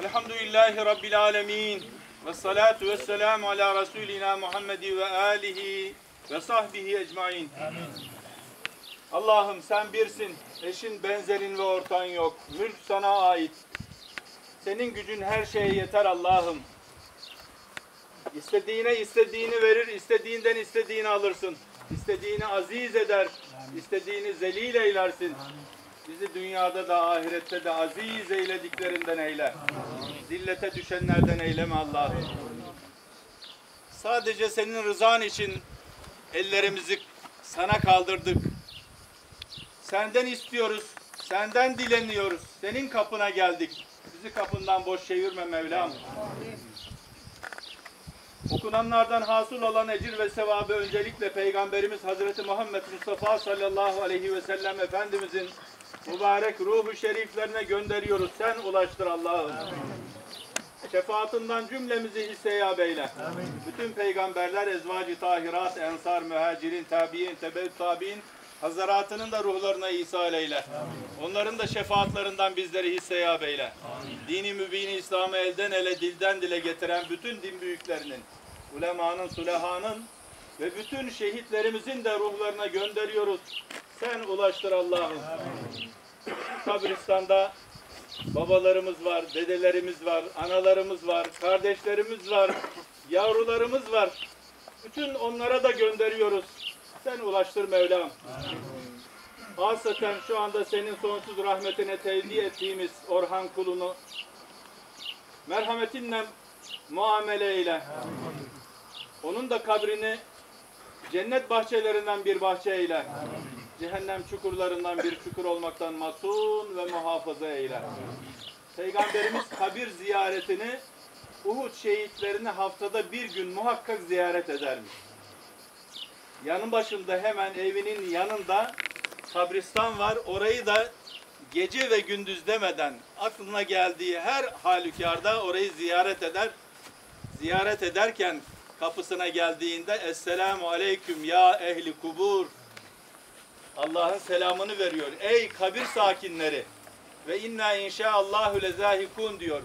Elhamdülillahi Rabbil alemin. Ve salatu ve selamu ala Resulina Muhammedi ve alihi ve sahbihi ecmain. Allah'ım sen birsin. Eşin, benzerin ve ortağın yok. Mülk sana ait. Senin gücün her şeye yeter Allah'ım. İstediğine istediğini verir, istediğinden istediğini alırsın. İstediğini aziz eder, istediğini zelil eylersin. Bizi dünyada da ahirette de aziz eylediklerinden eyle. Zillete düşenlerden eyleme Allah'ım. Sadece senin rızan için ellerimizi sana kaldırdık. Senden istiyoruz, senden dileniyoruz. Senin kapına geldik. Bizi kapından boş çevirme Mevlam. Okunanlardan hasıl olan ecir ve sevabı öncelikle Peygamberimiz Hazreti Muhammed Mustafa sallallahu aleyhi ve sellem Efendimizin mübarek ruhu şeriflerine gönderiyoruz. Sen ulaştır Allah'ım. Şefaatinden cümlemizi hisseyab eyle. Bütün peygamberler, ezvacı tahirat, ensar, mühacirin, tabi'in, tebevt tabi'in hazaratının da ruhlarına ihsal eyle. Onların da şefaatlerinden bizleri hisseyab eyle. Dini mübini İslam'ı elden ele, dilden dile getiren bütün din büyüklerinin, ulemanın, sulehanın ve bütün şehitlerimizin de ruhlarına gönderiyoruz. Sen ulaştır Allah'ım. Kabristan'da babalarımız var, dedelerimiz var, analarımız var, kardeşlerimiz var, yavrularımız var. Bütün onlara da gönderiyoruz. Sen ulaştır Mevlam. Hasreten şu anda senin sonsuz rahmetine tevdi ettiğimiz Orhan kulunu merhametinle muamele eyle. Onun da kabrini cennet bahçelerinden bir bahçe eyle. Cehennem çukurlarından bir çukur olmaktan masum ve muhafaza eyle. Peygamberimiz kabir ziyaretini Uhud şehitlerini haftada bir gün muhakkak ziyaret edermiş. Yanın başında hemen evinin yanında kabristan var. Orayı da gece ve gündüz demeden aklına geldiği her halükarda orayı ziyaret eder. Ziyaret ederken kapısına geldiğinde Esselamu Aleyküm ya ehli kubur Allah'ın selamını veriyor. Ey kabir sakinleri ve inna inşaallahu lezahikun diyor.